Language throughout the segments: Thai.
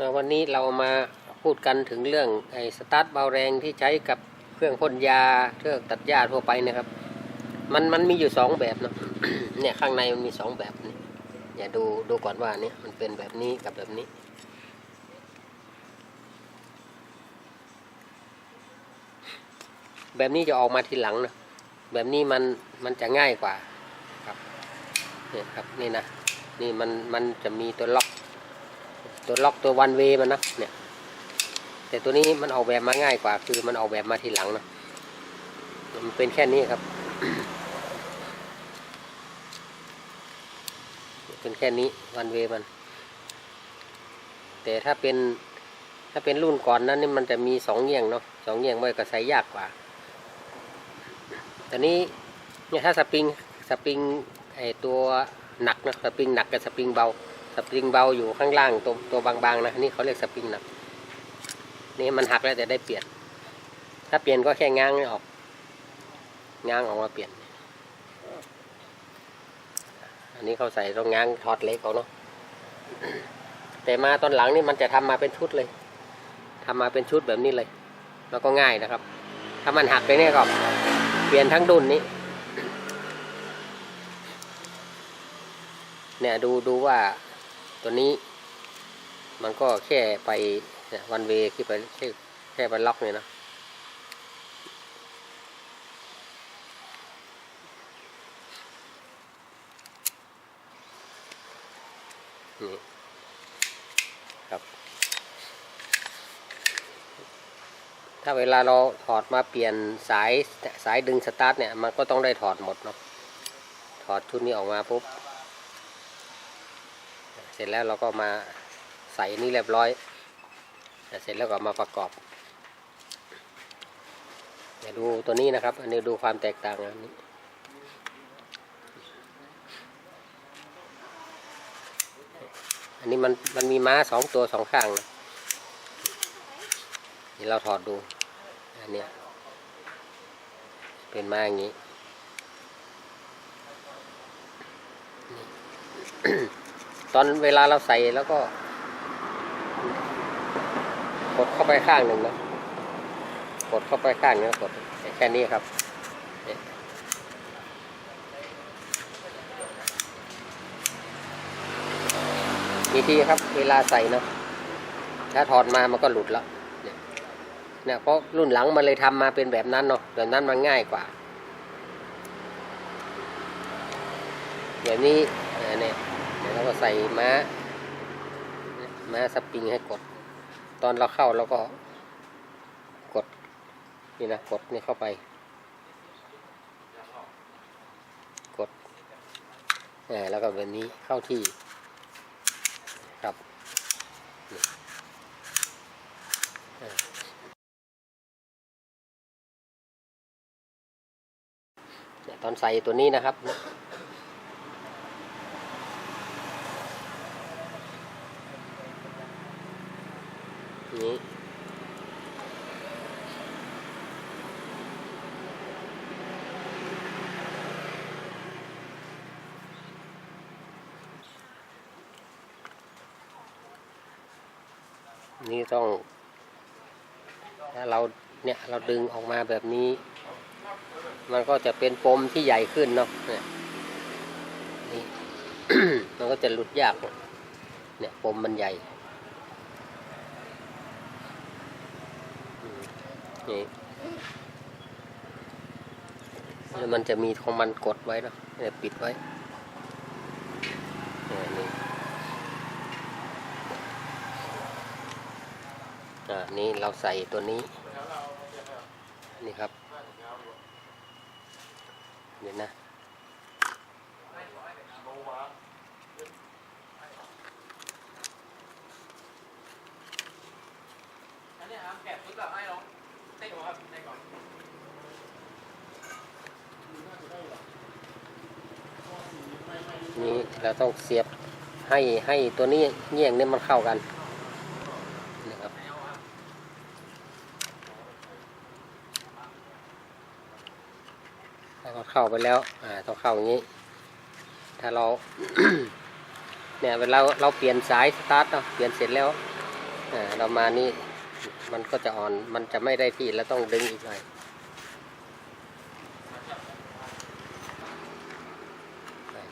นะวันนี้เรามาพูดกันถึงเรื่องไอ้สตาร์ทเบาแรงที่ใช้กับเครื่องพ่นยาเครื่องตัดหญ้าทั่วไปนะครับ มันมันมีอยู่สองแบบเนาะเนี่ยข้างในมันมีสองแบบนี่เนี่ยดูดูก่อนว่าเนี่ยมันเป็นแบบนี้กับแบบนี้ แบบนี้จะออกมาทีหลังนะแบบนี้มันมันจะง่ายกว่าครับเนี่ยครับนี่นะนี่มันมันจะมีตัวล็อก ตัวล็อกตัววันเวมันนะเนี่ย แต่ตัวนี้มันออกแบบมาง่ายกว่า คือมันออกแบบมาทีหลังนะมันเป็นแค่นี้ครับ เป็นแค่นี้วันเวมัน แต่ถ้าเป็นถ้าเป็นรุ่นก่อนนั้นนี่มันจะมีสองเงี่ยงเนาะสองเงี่ยงมันก็ใส่ยากกว่าแต่นี้เนี่ยถ้าสปริงสปริงไอตัวหนักนะสปริงหนักกับสปริงเบา สปริงเบาอยู่ข้างล่างตัวตัวบางๆนะนี่เขาเรียกสปริงหนักนี่มันหักแล้วแต่ได้เปลี่ยน ถ้าเปลี่ยนก็แค่ง้างออก ง้างออกมาเปลี่ยน อันนี้เขาใส่ตรงง้างถอดเล็กออกเนาะแต่มาตอนหลังนี่มันจะทำมาเป็นชุดเลยทำมาเป็นชุดแบบนี้เลย แล้วก็ง่ายนะครับ ถ้ามันหักไปเนี่ยก็เปลี่ยนทั้งดุนนี้เนี่ยดูดูว่า ตัวนี้มันก็แค่ไปวันเวที่ไปแค่แค่ไปล็อกเนี่ยนะนี่ครับ ถ้าเวลาเราถอดมาเปลี่ยนสายสายดึงสตาร์ทเนี่ย มันก็ต้องได้ถอดหมดเนาะถอดชุดนี้ออกมาปุ๊บ ร็จแล้วเราก็มาใส่นี่เรียบร้อย เสร็จแล้วก็มาประกอบเดี๋ยวดูตัวนี้นะครับ อันนี้ดูความแตกต่างอันนี้อันนี้มันมันมีม้าสองตัวสองข้างนะนี่เราถอดดู อันเนี้ยเป็นม้าอย่างนี้ ตอนเวลาเราใส่แล้วก็กดเข้าไปข้างหนึ่งนะกดเข้าไปข้างนึงกดแค่นี้ครับมีทีครับ เวลาใส่เนาะถ้าถอดมามันก็หลุดแล้วเนี่ยเพราะรุ่นหลังมันเลยทำมาเป็นแบบนั้นเนาะแบบนั้นมันง่ายกว่า แบบนี้เนี่ย เดี๋ยวเราก็ใส่ม้า ม้าสปริงให้กด ตอนเราเข้าเราก็ กด นี่นะกดนี่เข้าไป กดแล้วก็แบบนี้เข้าที่ครับเนี่ยตอนใส่ตัวนี้นะครับ นี้ นี่ต้องถ้าเราเนี่ยเราดึงออกมาแบบนี้ มันก็จะเป็นปมที่ใหญ่ขึ้นเนาะเนี่ยนี่มันก็จะหลุดยาก เนี่ยปมมันใหญ่นี่แล้วมันจะมีของมันกดไว้เนอะเนี่ยปิดไว้นี่ยนี่ อ่านี่เราใส่ตัวนี้ นี่ครับ เดี๋ยวนะอันนี้ครับแกะปุ๊บแบบให้น้องเต้นครับในกล่องนี่เราต้องเสียบให้ให้ตัวนี้เงี่ยงนี่มันเข้ากันนะครับถ้า เข้าไปแล้ว อ่าต้องเข้าอย่างนี้ ถ้าเรา เนี่ยเวลาเราเปลี่ยนสายสตาร์ทเนาะเปลี่ยนเสร็จแล้วอ่าเรามานี่มันก็จะอ่อนมันจะไม่ได้ที่แล้วต้องดึงอีกหน่อย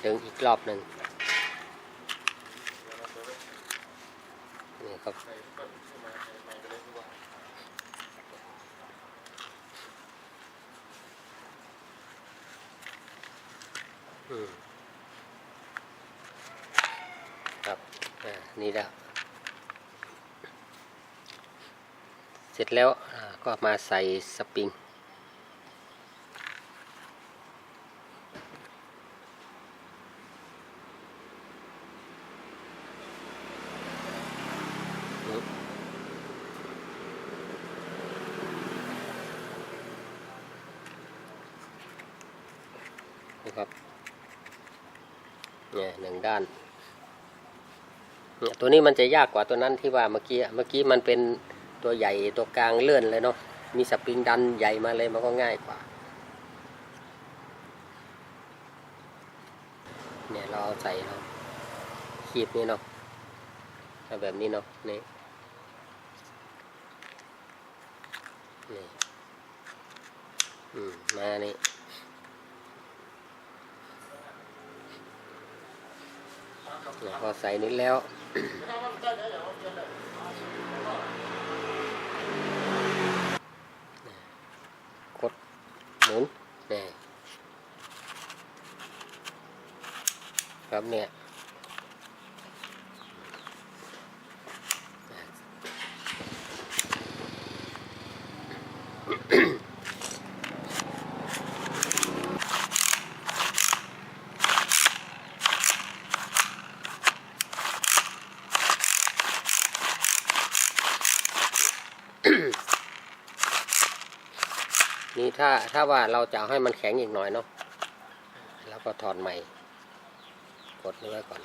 ดึงอีกรอบหนึ่งนี่ครับ อืมครับอ่านี่แล้ว เสร็จแล้วก็มาใส่สปริง นะครับเนี่ยหนึ่งด้านเนี่ย ตัวนี้มันจะยากกว่าตัวนั้นที่ว่าเมื่อกี้เมื่อกี้มันเป็นตัวใหญ่ตัวกลางเลื่อนเลยเนาะมีสปริงดันใหญ่มาเลยมันก็ง่ายกว่าเนี่ยเราเอาใส่เราคีบนี่เนาะแบบนี้เนาะนี่นี่มมานี่ เนี่ย พอใส่นี้แล้ว กดหมุนเนี่ยครับเนี่ย ถ้าถ้าว่าเราจะให้มันแข็งอีกหน่อยเนาะแล้วก็ถอดใหม่ กดนี้ไว้ก่อน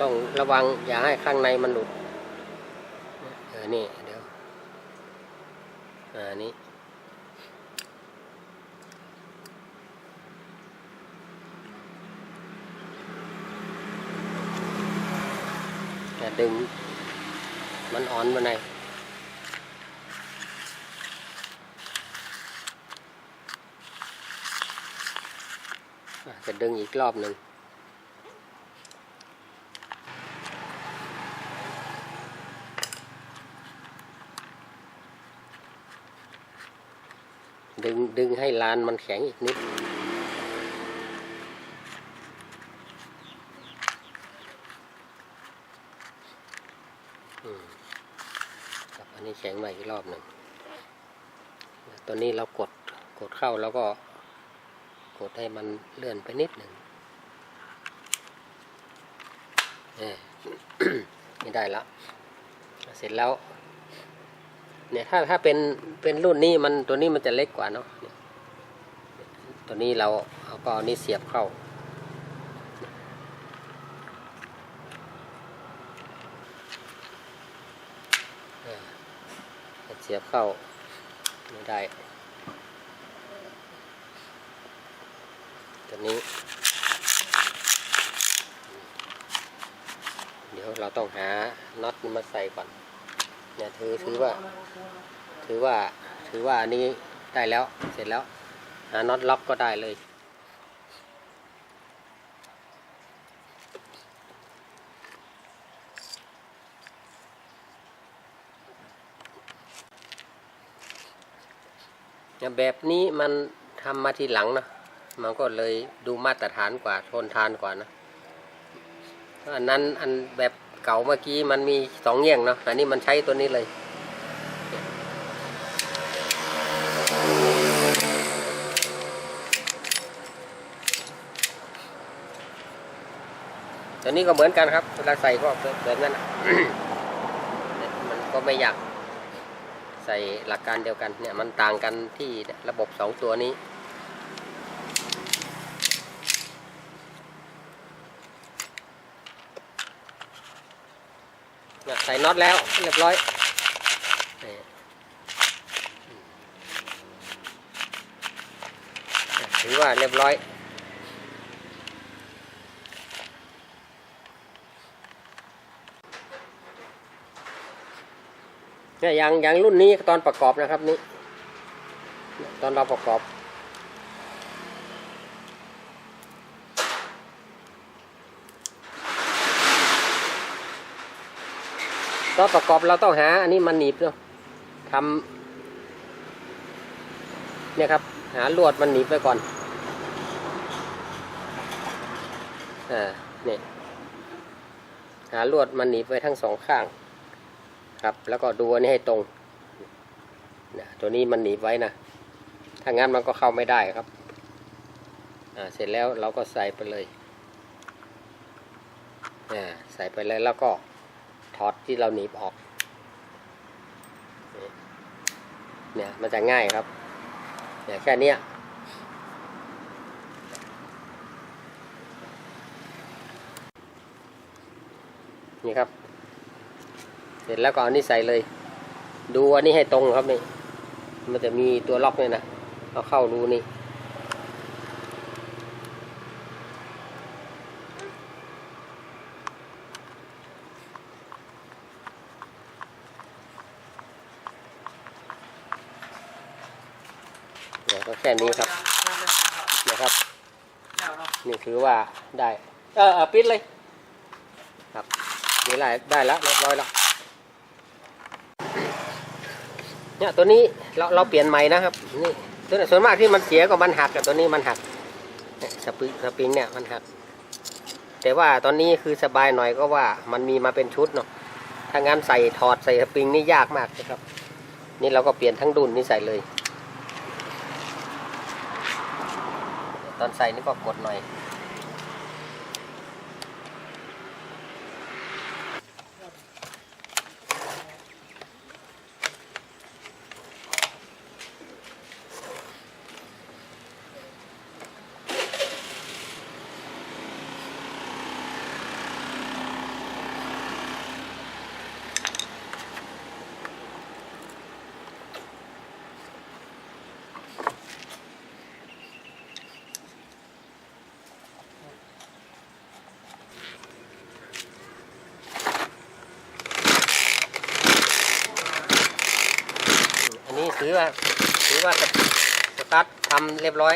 ต้องระวังอย่าให้ข้างในมันหลุดเออนี่เดี๋ยวอ่านี้จะดึง มันอ่อนมาในอะจะดึงอีกรอบหนึ่งดึงดึงให้ลานมันแข็งอีกนิด อืมครับอั นนี้แข็งใหม่อีกรอบหนึ่งตัวนี้เรากดกดเข้าแล้วก็กดให้มันเลื่อนไปนิดหนึ่งเอ่นี่ได้แล้ว เสร็จแล้ว เนี่ยถ้าถ้าเป็นเป็นรุ่นนี้มันตัวนี้มันจะเล็กกว่าเนาะตัวนี้เราเอาก็เอานี้เสียบเข้า เออเสียบเข้าไม่ได้ตัวนี้ เดี๋ยวเราต้องหาน็อตมาใส่ก่อนเนี่ยถือถือว่า ถือว่าถือว่าอันนี้ได้แล้วเสร็จแล้ว หาน็อตล็อกก็ได้เลย แบบนี้มันทำมาทีหลังนะมันก็เลยดูมาตรฐานกว่าทนทานกว่านะอันนั้นอันแบบเก่าเมื่อกี้มันมีสองเงี่ยงเนาะอันนี้มันใช้ตัวนี้เลยตัวนี้ก็เหมือนกันครับเวลาใส่ก็แบบนั้นนะเนี่ยมันก็ไม่ยาก ใส่หลักการเดียวกันเนี่ยมันต่างกันที่ระบบสองตัวนี้ ใส่น็อตแล้วเรียบร้อยถือว่าเรียบร้อย เนี่ยอย่างยางรุ่นนี้ตอนประกอบนะครับนี่ตอนเราประกอบ ตอนประกอบเราต้องหา อันนี้มันหนีบเนาะทำเนี่ยครับ หาลวดมันหนีบไว้ก่อนอ่าเนี่ยหาลวดมันหนีบไว้ทั้งสองข้าง ครับ แล้วก็ดูอันนี้ให้ตรงเนี่ยตัวนี้มันหนีบไว้นะ ถ้างั้นมันก็เข้าไม่ได้ครับ อ่า เสร็จแล้วเราก็ใส่ไปเลย อ่า ใส่ไปเลยแล้วก็ถอดที่เราหนีบออก เนี่ย มันจะง่ายครับ เนี่ยแค่นี้นี่ครับ เสร็จแล้วก็เอานี่ใส่เลย ดูอันนี้ให้ตรงครับนี่ มันจะมีตัวล็อกเนี่ยนะ เอาเข้ารูนี่เนี่ยวก็แค่นี้ครับนะครับ นี่คือว่าได้เออเออปิดเลย ครับนี่ได้ได้แล้วเรียบร้อยแล้ว เนี่ยตัวนี้เราเราเปลี่ยนใหม่นะครับนี่ตัวส่วนมากที่มันเสียก็มันหักกับตัวนี้มันหักเนี่ยสปริงสปริงเนี่ยมันหัก แต่ว่าตอนนี้คือสบายหน่อยก็ว่ามันมีมาเป็นชุดเนาะถ้างั้นใส่ถอดใส่สปริงนี่ยากมากนะครับ นี่เราก็เปลี่ยนทั้งดุนนี่ใส่เลย ตอนใส่นี่ก็กดหน่อย ว่าถือว่าสสตาร์ททำเรียบร้อย